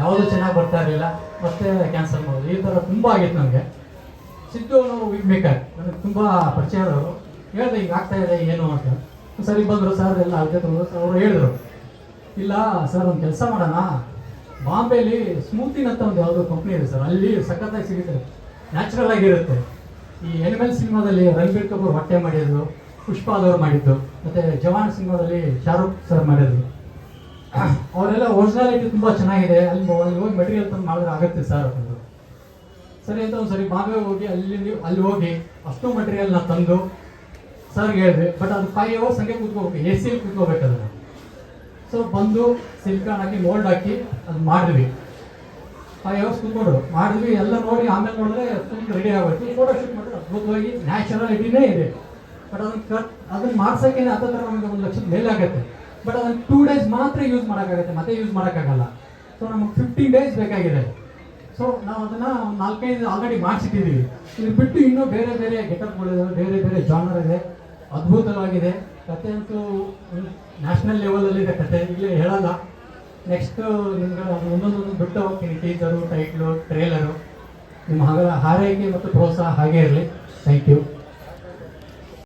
ಯಾವುದೂ ಚೆನ್ನಾಗಿ ಬರ್ತಾ ಇರಲಿಲ್ಲ, ಮತ್ತೆ ಕ್ಯಾನ್ಸಲ್ ಮಾಡೋದು ಈ ಥರ ತುಂಬ ಆಗಿತ್ತು ನನಗೆ ಸಿದ್ದು ಅವರು ವಿಗ್ ನನಗೆ ತುಂಬ ಪರಿಚಯದವರು ಹೇಳಿದೆ ಈಗ ಆಗ್ತಾ ಇದೆ, ಏನು ಅಂತ. ಸರಿ, ಬಂದರು ಸರ್ ಎಲ್ಲ ಅಲ್ಲಿ ಅವರು ಹೇಳಿದರು. ಇಲ್ಲ ಸರ್ ಒಂದು ಕೆಲಸ ಮಾಡೋಣ. ಬಾಂಬೆಲಿ ಸ್ಮೂತಿನ್ ಅಂತ ಒಂದು ಯಾವುದೋ ಕಂಪ್ನಿ ಇದೆ ಸರ್ ಅಲ್ಲಿ ಸಖತ್ತಾಗಿ ಸಿಗುತ್ತೆ. ನ್ಯಾಚುರಲ್ ಆಗಿರುತ್ತೆ. ಈ ಎನಿಮಲ್ ಸಿನಿಮಾದಲ್ಲಿ ರಣಬೀರ್ ಕಪೂರ್ ಹೊಟ್ಟೆ ಮಾಡಿದ್ರು ಪುಷ್ಪಾದವ್ರು ಮಾಡಿದ್ದು, ಮತ್ತು ಜವಾನ್ ಸಿನಿಮಾದಲ್ಲಿ ಶಾರುಖ್ ಸರ್ ಮಾಡಿದ್ರು ಅವರೆಲ್ಲ ಒರಿಜಿನಾಲಿಟಿ ತುಂಬ ಚೆನ್ನಾಗಿದೆ. ಅಲ್ಲಿ ಅಲ್ಲಿ ಹೋಗಿ ಮೆಟೀರಿಯಲ್ ತಂದು ಮಾಡಿದ್ರೆ ಆಗುತ್ತೆ ಸರ್ ಸರಿ ಅಂತ ಒಂದು ಸರಿ ಬಾಂಬೆ ಹೋಗಿ ಅಲ್ಲಿ ಅಲ್ಲಿ ಹೋಗಿ ಅಷ್ಟು ಮಟೀರಿಯಲ್ನ ತಂದು ಸರ್ಗೆ ಹೇಳಿದ್ವಿ ಬಟ್ ಅದು ಫೈವ್ ಅವರ್ಸ್ ಹಂಗೆ ಕೂತ್ಕೋಬೇಕು. ಎ ಸಿಲಿ ಕೂತ್ಕೋಬೇಕು ಅದನ್ನು ಸೊ ಬಂದು ಸಿಲ್ಕಾನ್ ಹಾಕಿ ಮೋಲ್ಡ್ ಹಾಕಿ ಅದು ಮಾಡಿದ್ವಿ. ಫೈವ್ ಅವರ್ಸ್ ಕೂತ್ಕೊಂಡು ಮಾಡಿದ್ವಿ. ಎಲ್ಲ ನೋಡಿ ಆಮೇಲೆ ನೋಡಿದ್ರೆ ಫುಲ್ ರೆಡಿ ಆಗೋಯ್ತು. ಫೋಟೋ ಶೂಟ್ ಮಾಡಿದ್ರೆ ಅದ್ಭುತವಾಗಿ ನ್ಯಾಚುರಾಲಿಟಿನೇ ಇದೆ. ಬಟ್ ಅದನ್ನು ಕಟ್ ಅದನ್ನು ಮಾಡ್ಸೋಕೆ ಹತ್ತತ್ರ ನಮಗೆ ಒಂದು ಲಕ್ಷದ ಮೇಲೆ ಆಗುತ್ತೆ ಬಟ್ ಅದನ್ನ ಟೂ ಡೇಸ್ ಮಾತ್ರ ಯೂಸ್ ಮಾಡೋಕ್ಕಾಗುತ್ತೆ, ಮತ್ತೆ ಯೂಸ್ ಮಾಡೋಕ್ಕಾಗಲ್ಲ. ಸೊ ನಮಗೆ ಫಿಫ್ಟೀನ್ ಡೇಸ್ ಬೇಕಾಗಿದೆ. ಸೊ ನಾವು ಅದನ್ನು ನಾಲ್ಕೈದು ಆಲ್ರೆಡಿ ಮಾಡಿಸಿಟ್ಟಿದ್ದೀವಿ ಇದು ಬಿಟ್ಟು ಇನ್ನೂ ಬೇರೆ ಬೇರೆ ಗೆಟಪ್ಗಳಿದಾವೆ ಬೇರೆ ಬೇರೆ ಜಾನರ್ ಇದೆ. ಅದ್ಭುತವಾಗಿದೆ. ಕತೆ ಅಂತೂ ನ್ಯಾಷನಲ್ ಲೆವೆಲಲ್ಲಿದೆ ಕತೆ, ಇಲ್ಲಿ ಹೇಳಲ್ಲ. ನೆಕ್ಸ್ಟ್ ನಿಮ್ಗೆ ಒಂದೊಂದೊಂದು ಬಿಟ್ಟು ಹೋಗ್ತೀನಿ ಟೀಸರು ಟೈಟ್ಲು ಟ್ರೇಲರು ನಿಮ್ಮ ಹಾಗೆ ಹಾರೈಕೆ ಮತ್ತು ಪ್ರೋತ್ಸಾಹ ಹಾಗೆ ಇರಲಿ. Thank you